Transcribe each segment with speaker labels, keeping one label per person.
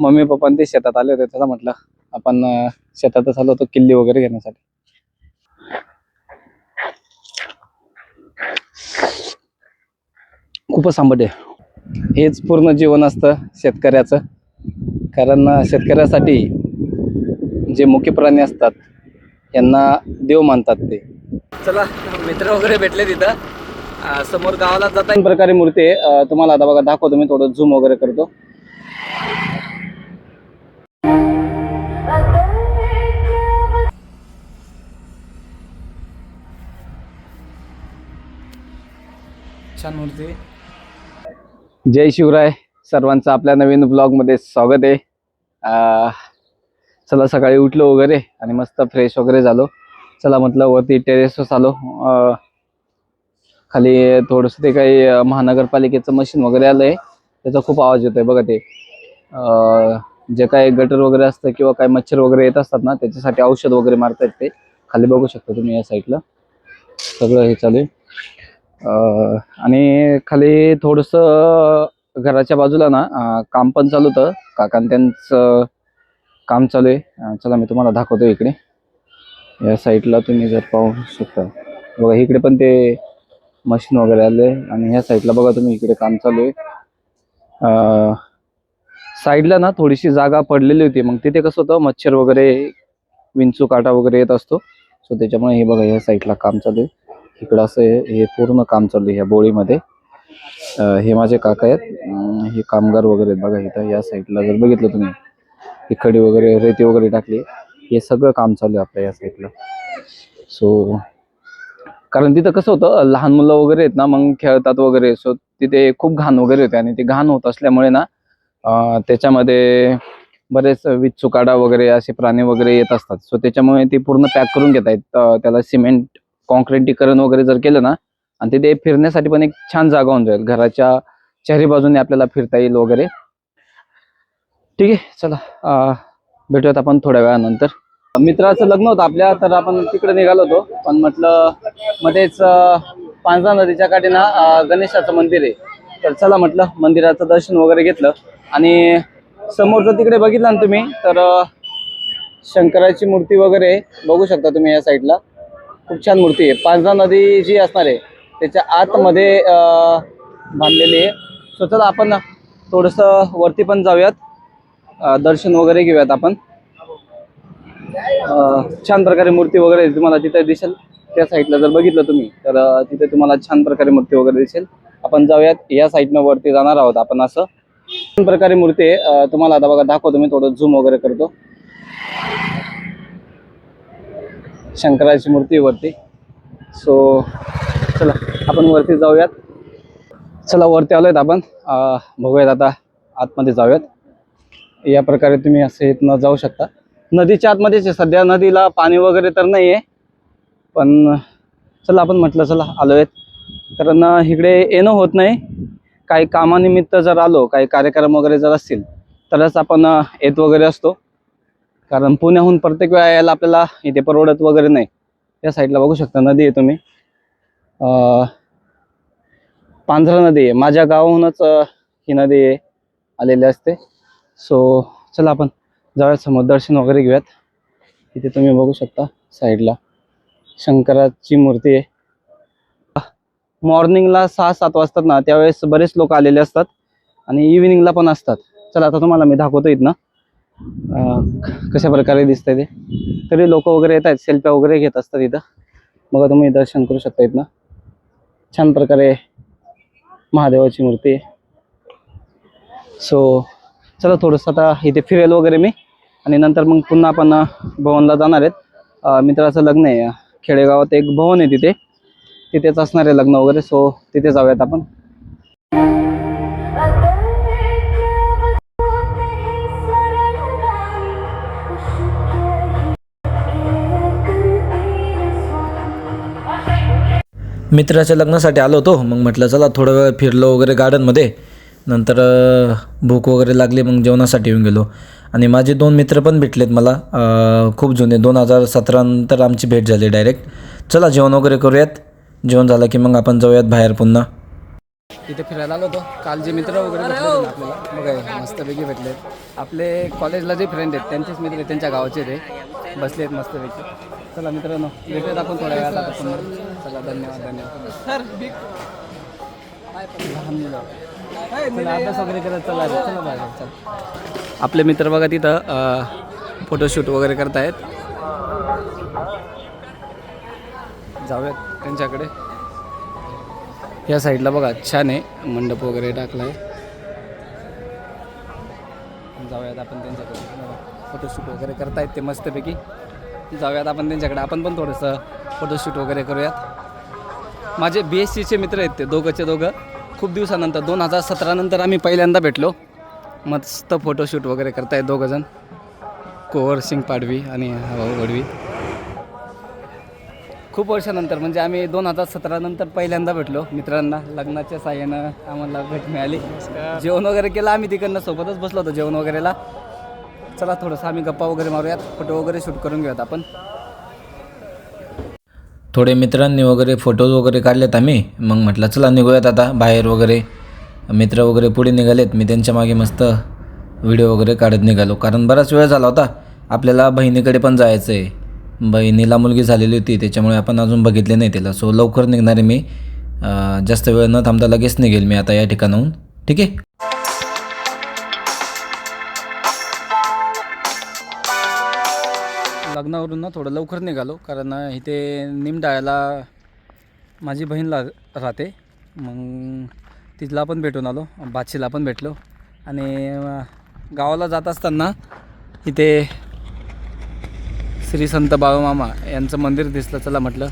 Speaker 1: Mummy papa ते शेतात आले होते त्याला म्हटलं आपण शेतातच आलो होतो किल्ली वगैरे घेण्यासाठी. खूपच आंबट आहे हेच पूर्ण जीवन असतं शेतकऱ्याचं. कारण शेतकऱ्यासाठी जे मुख्य प्राणी असतात यांना देव मानतात ते. चला मित्र वगैरे भेटले तिथं. समोर गावाला जाता प्रकारे मूर्ती आहे. तुम्हाला आता बघा दाखवतो मी थोडं झूम वगैरे करतो. छान मूर्ती जय शिवराय. सर्वांचं आपल्या नवीन ब्लॉगमध्ये स्वागत आहे. चला सकाळी उठलो वगैरे आणि मस्त फ्रेश वगैरे झालो. चला म्हटलं वरती टेरेसवर आलो खाली थोडंसं ते काही महानगरपालिकेचं मशीन वगैरे आलंय. त्याचा खूप आवाज येतोय बघा ते. जे काही गटर वगैरे असतं किंवा काही मच्छर वगैरे येत असतात ना त्याच्यासाठी औषध वगैरे मारतायत ते. खाली बघू शकता तुम्ही या साईडला सगळं हे चालू आहे. आणि खाली थोडंसं घराच्या बाजूला ना काम पण चालू होतं. काकान त्यांचं काम चालू आहे. चला मी तुम्हाला दाखवतो इकडे. या साईडला तुम्ही जर पाहू शकता. बघा इकडे पण ते मशीन वगैरे आले आणि ह्या साईडला बघा तुम्ही इकडे काम चालू आहे. साईडला ना थोडीशी जागा पडलेली होती. मग तिथे कसं होतं मच्छर वगैरे विंचू काटा वगैरे येत असतो. सो त्याच्यामुळे हे बघा ह्या साईडला काम चालू आहे. इकडं असं हे पूर्ण काम चालू आहे ह्या बोळीमध्ये. हे माझे काका आहेत. हे कामगार वगैरे आहेत बघा इथं या साईडला जर बघितलं तुम्ही ही खडी वगैरे रेती वगैरे टाकली हे सगळं काम चालू आहे आपल्या या साईडला. सो कारण तिथं कसं होतं लहान मुलं वगैरे आहेत ना मग खेळतात वगैरे सो तिथे खूप घाण वगैरे होते आणि ते घाण होत असल्यामुळे ना त्याच्यामध्ये बरेच विचुकाडा वगैरे असे प्राणी वगैरे येत असतात. सो त्याच्यामुळे ते पूर्ण पॅक करून घेत आहेत त्याला सिमेंट कॉन्क्रिटीकरण वगैरे जर केलं ना आणि तिथे फिरण्यासाठी पण एक छान जागा होऊन जाईल. घराच्या चारी बाजूने आपल्याला फिरता येईल वगैरे. ठीक आहे चला भेटूयात आपण थोड्या वेळानंतर. मित्राचं लग्न होतं आपल्या तर आपण तिकडे निघालो होतो. पण म्हटलं मध्येच पांझरा नदीच्या काठी ना गणेशाचं मंदिर आहे. तर चला म्हटलं मंदिराचं दर्शन वगैरे घेतलं. आणि समोरचं तिकडे बघितलं ना तुम्ही तर शंकराची मूर्ती वगैरे बघू शकता तुम्ही या साईडला खूप छान मूर्ती आहे. पांझरा नदी जी असणार आहे त्याच्या आतमध्ये बांधलेली आहे. सो चला आपण थोडंसं वरती पण जाऊयात. दर्शन वगैरे घेऊयात आपण. छान प्रकारे मूर्ती वगैरे तुम्हाला तिथे दिसेल. त्या साईडला जर बघितलं तुम्ही तर तिथे तुम्हाला छान प्रकारे मूर्ती वगैरे दिसेल. आपण जाऊयात. या साईडनं वरती जाणार आहोत आपण असं. छान प्रकारे मूर्ती आहे. तुम्हाला आता बघा दाखवतो मी थोडं झूम वगैरे करतो. शंकराची मूर्ती वरती. सो चला आपण वरती जाऊयात. चला वरती आलोय आपण. बघूयात आता आतमध्ये जाऊयात. या प्रकारे तुम्ही असे इथनं जाऊ शकता. नदीच्या आतमध्येच आहे सध्या. नदीला पाणी वगैरे तर नाही आहे पण चला आपण म्हटलं चला आलोय कारण इकडे येणं होत नाही. काही कामानिमित्त जर आलो काही कार्यक्रम वगैरे जर असतील तरच आपण येत वगैरे असतो. कारण पुण्याहून प्रत्येक वेळा यायला आपल्याला इथे परवडत वगैरे नाही. या साईडला बघू शकता नदी आहे तुम्ही. पांझरा नदी आहे. माझ्या गावाहूनच ही नदी आहे आलेली असते. सो चला आपण जाऊया समोर. दर्शन वगैरे घेऊयात. इथे तुम्ही बघू शकता साईडला शंकराची मूर्ती आहे. मॉर्निंगला सहा सात वाजतात ना त्यावेळेस बरेच लोक आलेले असतात आणि इव्हिनिंगला पण असतात. चला आता तुम्हाला मी दाखवतो इथनं. कशा प्रकारे दिसतंय ते? तरी लोक वगैरे येत आहेत सेल्फ्या वगैरे घेत असतात इथं. बघा तुम्ही दर्शन करू शकता इथनं. छान प्रकारे महादेवाची मूर्ती. आहे सो चला थोडंसं आता इथे फिरेल वगैरे मी. आणि नंतर मग पुन्हा आपण भवनला जाणार आहेत. मित्राचं लग्न आहे. खेडेगावात एक भवन आहे तिथे. तिथेच असणार आहे लग्न वगैरे. सो तिथे जाऊयात आपण.
Speaker 2: मित्राच्या लग्नासाठी आलो होतो. मग म्हटलं चला थोडं वेळ फिरलो वगैरे गार्डनमध्ये. नंतर भूक वगैरे लागली मग जेवणासाठी येऊन गेलो. आणि माझे दोन मित्र पण भेटलेत मला. खूप जुने दोन हजार सतरानंतर आमची भेट झाली डायरेक्ट चला जेवण वगैरे करूयात. जेवण झालं की मग आपण जाऊयात बाहेर पुन्हा.
Speaker 1: इथे फिरायला आलो होतो. काल जे मित्र वगैरे भेटले होते ना आपल्याला बघा मस्तपैकी भेटले आपले कॉलेजला जे फ्रेंड आहेत त्यांचेच मित्र आहेत, त्यांच्या गावाचे ते. बसले आहेत मस्तपैकी. चला मित्रांनो भेटूयात आपण थोड्या वेळात आता चला धन्यवाद धन्यवाद. लहान मुलं. चला अभ्यास वगैरे करत चला रे, चला बाहेर चला. आपले मित्र बघा तिथं फोटोशूट वगैरे करतायत. जाऊयात त्यांच्याकडे. या साईडला बघा छान आहे. मंडप वगैरे टाकला आहे जाऊयात आपण त्यांच्याकडे. फोटोशूट वगैरे करतायत ते मस्तपैकी. जाऊयात आपण त्यांच्याकडे. आपण पण थोडंसं फोटोशूट वगैरे करूयात. माझे बी एस सीचे मित्र आहेत ते दोघंचे दोघं. खूप दिवसानंतर दोन हजार सतरा नंतर आम्ही पहिल्यांदा भेटलो. मस्त फोटोशूट वगैरे करतायत दोघंजण. कोवर सिंग पाडवी आणि गडवी खूप वर्षानंतर म्हणजे आम्ही दोन हजार सतरा नंतर पहिल्यांदा भेटलो मित्रांना. लग्नाच्या साह्यानं आम्हाला भेट मिळाली. जेवण वगैरे केलं आम्ही तिकडनं. सोबतच बसलो होतो जेवण वगैरेला. चला थोडंसं आम्ही गप्पा वगैरे मारूयात. फोटो वगैरे शूट करून घेऊयात आपण.
Speaker 2: थोडे मित्रांनी वगैरे फोटोज वगैरे काढलेत आम्ही. मग म्हटलं चला निघूयात आता बाहेर वगैरे. मित्र वगैरे पुढे निघालेत. मी त्यांच्या मागे मस्त व्हिडिओ वगैरे काढत निघालो. कारण बराच वेळ झाला होता. आपल्याला बहिणीकडे पण जायचं आहे बहिणीला मुलगी झालेली होती. त्याच्यामुळे आपण अजून बघितले नाही तिला सो लवकर निघणार आहे मी जास्त वेळ न थांबता लगेच निघेल मी आता या ठिकाणाहून. ठीक आहे?
Speaker 1: लग्नावरून ना थोडं लवकर निघालो. कारण इथे निमडाळ्याला माझी बहीण ला राहते. मग तिथला पण भेटून आलो. बादशीला पण भेटलो. आणि गावाला जात असताना इथे श्री संत बाळूमामा यांचं मंदिर दिसलं. चला म्हटलं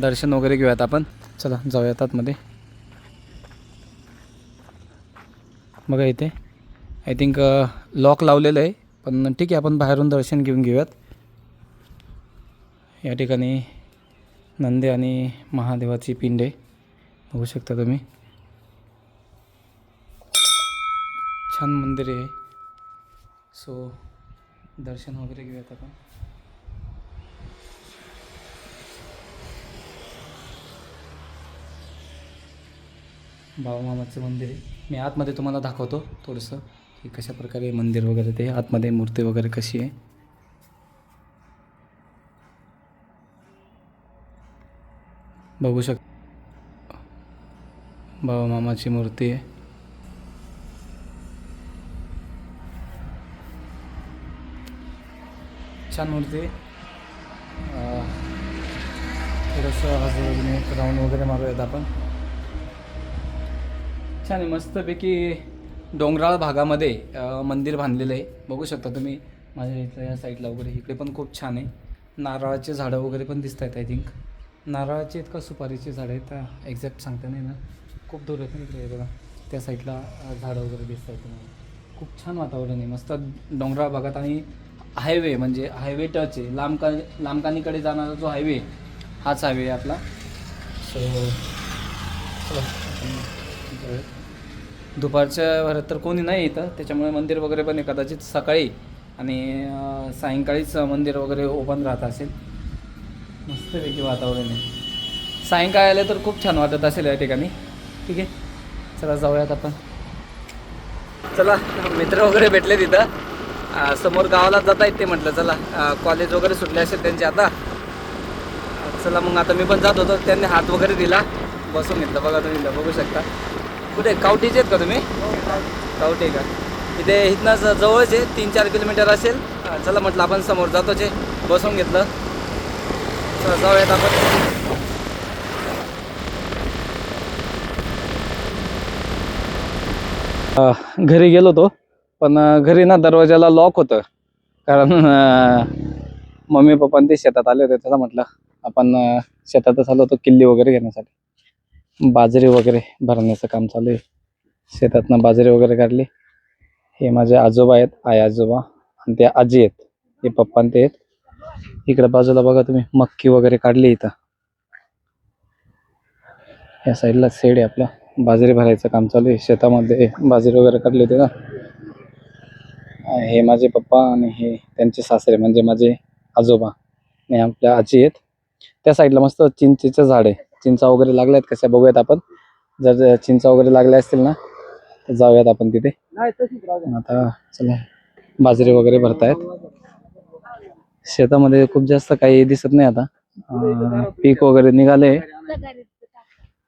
Speaker 1: दर्शन वगैरे घेऊयात आपण. चला जाऊयात आतमध्ये. बघा इथे आय थिंक लॉक लावलेलं आहे. पण ठीक आहे आपण बाहेरून दर्शन घेऊन घेऊयात. या ठिकाणी नंदी आणि महादेवाची पिंड आहे बघू शकता तुम्ही. छान मंदिर आहे. सो दर्शन वगैरे घेऊयात आपण. बाबामामाचं मंदिर आहे. मी आतमध्ये तुम्हाला दाखवतो थोडंसं की कशा प्रकारे मंदिर वगैरे ते आतमध्ये मूर्ती वगैरे कशी आहे. बघू शक बाबा मामाची मूर्ती आहे. छान मूर्ती आहे. थोडंसं अजून राऊंड वगैरे मारूयात आपण. छान आहे मस्तपैकी डोंगराळ भागामध्ये मंदिर बांधलेलं आहे. बघू शकता तुम्ही माझ्या इथल्या या साईडला वगैरे इकडे पण खूप छान आहे. नारळाचे झाडं वगैरे पण दिसत आहेत आय थिंक नारळाचे आहेत का सुपारीचे झाडं आहेत एक्झॅक्ट सांगता नाही ना खूप दूर आहेत ना इकडे बघा. त्या साईडला झाडं वगैरे दिसत आहेत तुम्हाला. खूप छान वातावरण आहे. मस्त डोंगराळ भागात आणि हायवे म्हणजे हायवे टच आहे. लांबका लांबकानीकडे जाणारा जो हायवे हाच हायवे आहे आपला. सो दुपारच्या भरात तर कोणी नाही इथं. त्याच्यामुळे मंदिर वगैरे पण आहे. कदाचित सकाळी आणि सायंकाळीच मंदिर वगैरे ओपन राहत असेल. मस्तपैकी वातावरण आहे. सायंकाळ आले तर खूप छान वाटत असेल या ठिकाणी. ठीक आहे. चला जाऊयात आपण. चला मित्र वगैरे भेटले तिथं. समोर गावाला जाता येत ते म्हटलं. चला कॉलेज वगैरे सुटले असेल त्यांचे आता. चला मग आता मी पण जात होतो. त्यांनी हात वगैरे दिला. बसून घेतलं. बघा तुम्ही बघू शकता. कुठे? कावटीचे आहेत का तुम्ही? कावटे का? इथे इथनं जवळच आहे तीन चार किलोमीटर असेल. चला म्हटलं आपण समोर जातोचे. बसून घेतलं. चला जाऊयात आपण. घरी गेलो होतो पण घरी ना दरवाजाला लॉक होतं. कारण मम्मी पप्पा ते शेतात आले होते त्याला म्हटलं आपण शेतातच आलो होतो किल्ली वगैरे घेण्यासाठी. बाजरी वगैरे भरण्याचं काम चालू आहे. शेतातनं बाजरी वगैरे काढली. हे माझे आजोबा आहेत आई आजोबा आणि ते आजी आहेत. हे पप्पा ते आहेत. इकडे बाजूला बघा तुम्ही मक्की वगैरे काढली इथं. या साईडला सेड आहे आपला. बाजरी भरायचं काम चालू आहे. शेतामध्ये बाजरी वगैरे काढली होती ना. हे माझे पप्पा आणि हे त्यांचे सासरे म्हणजे माझे आजोबा आणि आपल्या आजी आहेत. त्या साईडला मस्त चिंचेचं झाड आहे. चिंचा वगैरे लागल्यात कशा बघूयात आपण. जर चिंचा वगैरे लागल्या असतील ना तर जाऊयात आपण तिथे. आता चला बाजरी वगैरे भरतायत. शेतामध्ये खूप जास्त काही दिसत नाही आता. पीक वगैरे निघाले.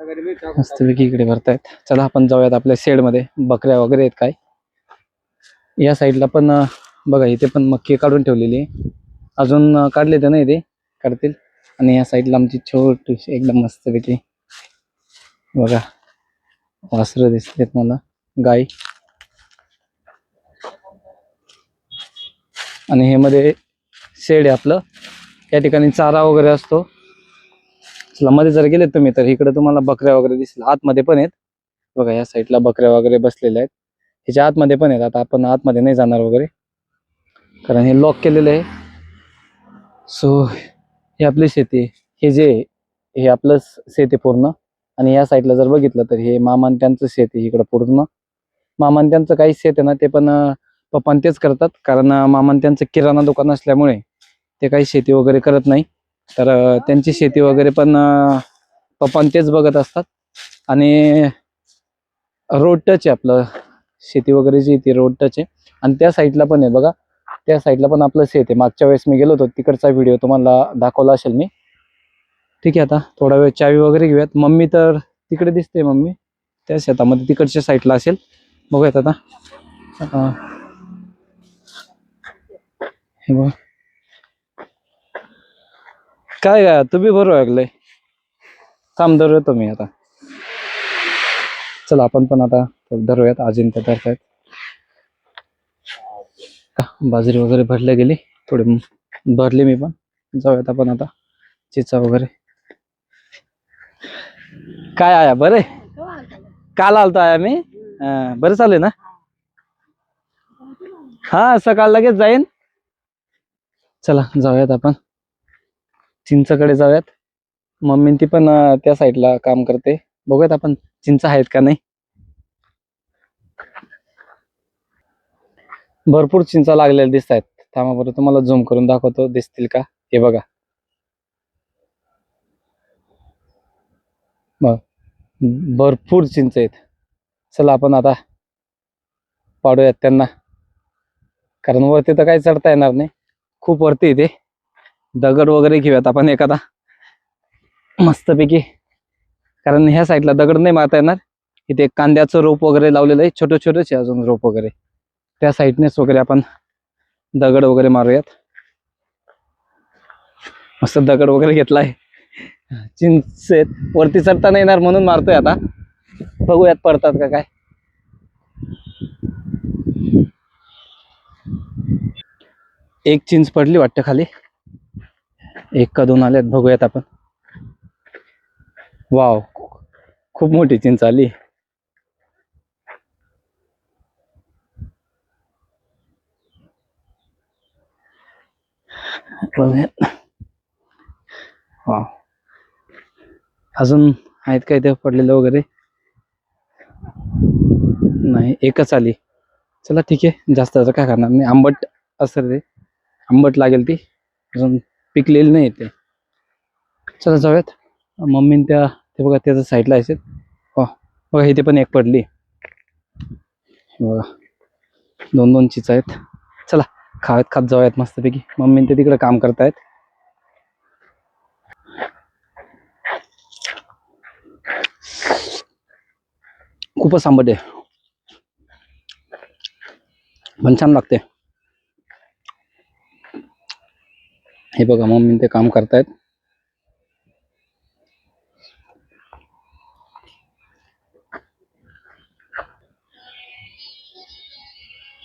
Speaker 1: मस्तपैकी इकडे भरतायत. चला आपण जाऊयात आपल्या शेडमध्ये बकऱ्या वगैरे आहेत काय? या साईडला पण बघा इथे पण मक्की काढून ठेवलेली आहे. अजून काढले तर नाही ते. काढतील आणि या साईडला आमची छोटी एकदम मस्तपैकी बघा वासरं दिसतेत मला. गाय. आणि हे मध्ये शेड आहे आपलं. या ठिकाणी चारा वगैरे असतो. चला मध्ये जर गेले तुम्ही तर इकडे तुम्हाला बकऱ्या वगैरे दिसतील. आतमध्ये पण आहेत. बघा या साईडला बकऱ्या वगैरे बसलेल्या आहेत. ह्याच्या आतमध्ये पण आहेत. आता आपण आतमध्ये नाही जाणार वगैरे. कारण हे लॉक केलेलं आहे. सो हे आपली शेती हे जे आहे, हे आपलं शेती पूर्ण. आणि या साईडला जर बघितलं तर हे मामान त्यांचं शेती इकडं पूर्ण. मामान त्यांचं काही शेत आहे ना ते पण पप्पान तेच करतात. कारण मामान त्यांचं किराणा दुकान असल्यामुळे ते काही शेती वगैरे करत नाही. तर त्यांची शेती वगैरे पण पप्पान तेच बघत असतात. आणि रोड टच आहे आपलं. शेती वगैरे जी ती रोड टच आहे. आणि त्या साईडला पण आहे बघा. त्या साईडला पण आपलं शेत आहे मागच्या वेळेस मी गेलो होतो. तिकडचा व्हिडिओ तुम्हाला दाखवला असेल मी. ठीक आहे आता. थोडा वेळ चावी वगैरे घेऊयात. मम्मी तर तिकडे दिसते मम्मी. त्या शेतामध्ये तिकडच्या साईडला असेल. बघूयात आता. हे बघा. काय काय तुम्ही बरोबर ऐकलंय थांब धरूया तुम्ही आता. चला आपण पण आता धरूयात अजिंक्य धरतायत. बाजरी वगैरे भरल्या गेली थोडी भरली मी पण. जाऊयात आपण आता चिचा वगैरे. काय आया बरं आहे? काल आलतो आया मी. बरं चालेल ना? हा सकाळ लगेच जाईन. चला जाऊयात आपण. चिंचकडे जाऊयात. मम्मी ती पण त्या साईडला काम करते. बघूयात आपण चिंच आहेत का नाही. भरपूर चिंचा लागलेल्या दिसत आहेत थांबा तुम्हाला झूम करून दाखवतो. दिसतील का? हे बघा. भरपूर चिंच आहेत. चला आपण आता पाडूयात त्यांना. कारण वरती तर काही चढता येणार नाही. खूप वरती ते. दगड वगैरे घेऊयात आपण एखादा. मस्तपैकी. कारण ह्या साईडला दगड नाही मारता येणार. इथे कांद्याचं रोप वगैरे लावलेलं आहे. छोटे छोटेचे अजून रोप वगैरे. त्या साईडनेच वगैरे आपण दगड वगैरे मारूयात. मस्त दगड वगैरे घेतलाय. चिंच आहेत. वरती चढता नाही येणार म्हणून मारतोय आता. बघूयात पडतात का काय. एक चिंच पडली वाटतं खाली. एक का दोन आल्यात बघूयात आपण. वाव खूप मोठी चिंच आली. बघूयात. वाव. अजून आहेत काय ते पडलेलं वगैरे? नाही एकच आली. चला ठीक आहे जास्त काय करणार? नाही आंबट असं ते आंबट लागेल ती. अजून पिकलेली नाही ते. चला जाऊयात. मम्मीन त्या ते बघा त्याच्या साईडला आहेत. हो बघा इथे पण एक पडली. बघा दोन दोन चिच आहेत. चला खावेत खात जाऊयात मस्तपैकी. मम्मीन ते तिकडे काम करतायत. खूपच आंबट आहे. पण छान लागते. हे बघा मम्मी ते काम करतायत.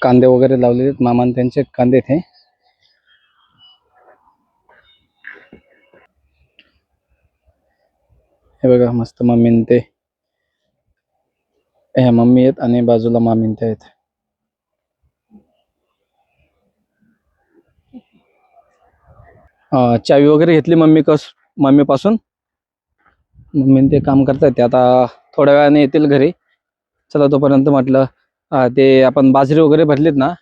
Speaker 1: कांदे वगैरे लावलेले आहेत. मामान त्यांचे कांदे ते हे बघा मस्त मम्मीन ते ह्या मम्मी आहेत आणि बाजूला मामीन ते आहेत चावी वगैरे घेतली मम्मी कस मम्मी पासून मम्मी ते काम करतायत ते. आता थोड्या वेळाने येतील घरी. चला तोपर्यंत म्हटलं ते आपण बाजरी वगैरे भरलीत ना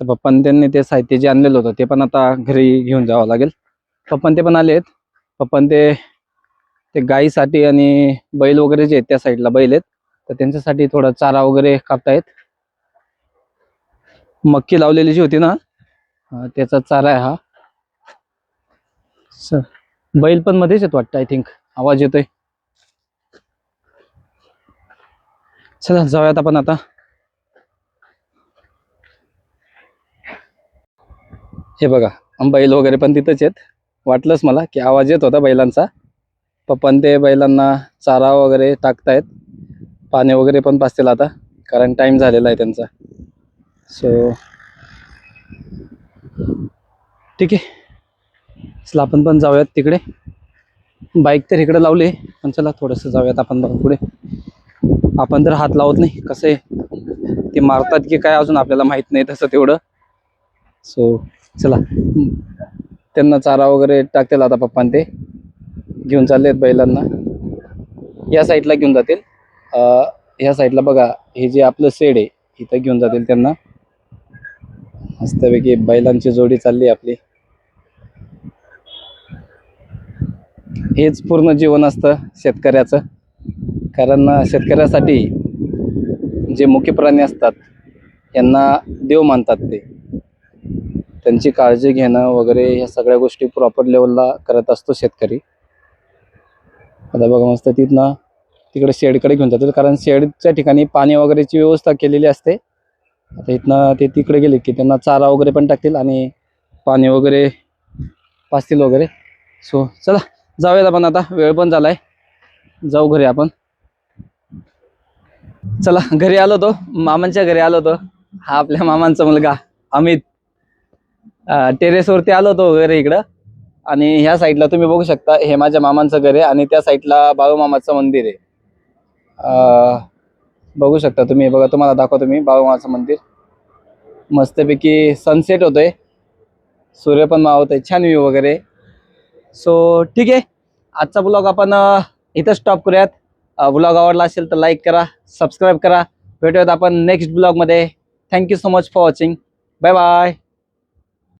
Speaker 1: तर पप्पान त्यांनी ते साहित्य जे आणलेलं होतं ते पण आता घरी घेऊन जावं लागेल. पप्पान ते पण आलेत पप्पान ते ते गाईसाठी आणि बैल वगैरे जे आहेत त्या साईडला बैल आहेत. तर त्यांच्यासाठी थोडा चारा वगैरे कापतायत. मक्की लावलेली जी होती ना त्याचा चारा आहे हा. सर बैल पण मध्येच येत वाटतं आय थिंक आवाज येतोय. चला जाऊयात आपण आता. हे बघा बैल वगैरे पण तिथंच आहेत. वाटलंच मला की आवाज येत होता बैलांचा. पप्पान ते बैलांना चारा वगैरे टाकतायत. पाणी वगैरे पण पाचतील आता कारण टाइम झालेला आहे त्यांचा. सो ठीक आहे. चला आपण पण जाऊयात तिकडे. बाईक तर इकडे लावली पण चला थोडंसं जाऊयात आपण बघा पुढे. आपण तर हात लावत नाही कसं आहे? ते मारतात की काय अजून आपल्याला माहीत नाही तसं तेवढं. सो चला. त्यांना चारा वगैरे टाकतील आता पप्पान ते. घेऊन चालले आहेत बैलांना. या साईडला घेऊन जातील. ह्या साईडला बघा हे जे आपलं शेड आहे इथं घेऊन जातील त्यांना. मस्तपैकी बैलांची जोडी चालली आहे आपली. हेच पूर्ण जीवन असतं शेतकऱ्याचं. कारण शेतकऱ्यासाठी जे मुख्य प्राणी असतात यांना देव मानतात ते. त्यांची काळजी घेणं वगैरे ह्या सगळ्या गोष्टी प्रॉपर लेवलला करत असतो शेतकरी. आता बघा मस्त तिथनं तिकडे शेडकडे घेऊन जातील कारण शेडच्या ठिकाणी पाणी वगैरेची व्यवस्था केलेली असते. आता इथनं ते तिकडे गेले की त्यांना चारा वगैरे पण टाकतील आणि पाणी वगैरे पाचतील वगैरे. सो चला. जाऊयात आपण आता. वेळ पण झालाय. जाऊ घरी आपण. चला घरी आलो तो मामांच्या घरी आलो तो हा आपल्या मामांचा मुलगा अमित. टेरेसवरती आलो होतो वगैरे इकडं. आणि ह्या साईडला तुम्ही बघू शकता हे माझ्या मामांचं घर आहे आणि त्या साईडला बाळूमामाचं मंदिर आहे. बघू शकता तुम्ही. बघा तुम्हाला दाखवतो मी बाळूमामाचं मंदिर. मस्तपैकी सनसेट होतोय. सूर्य पण मावतोय. छान व्ह्यू वगैरे. सो ठीक आहे. आजचा ब्लॉग आपण इथं स्टॉप करूयात. ब्लॉग आवडला असेल तर लाईक करा सबस्क्राईब करा. भेटूयात आपण नेक्स्ट ब्लॉगमध्ये thank you so much for watching bye bye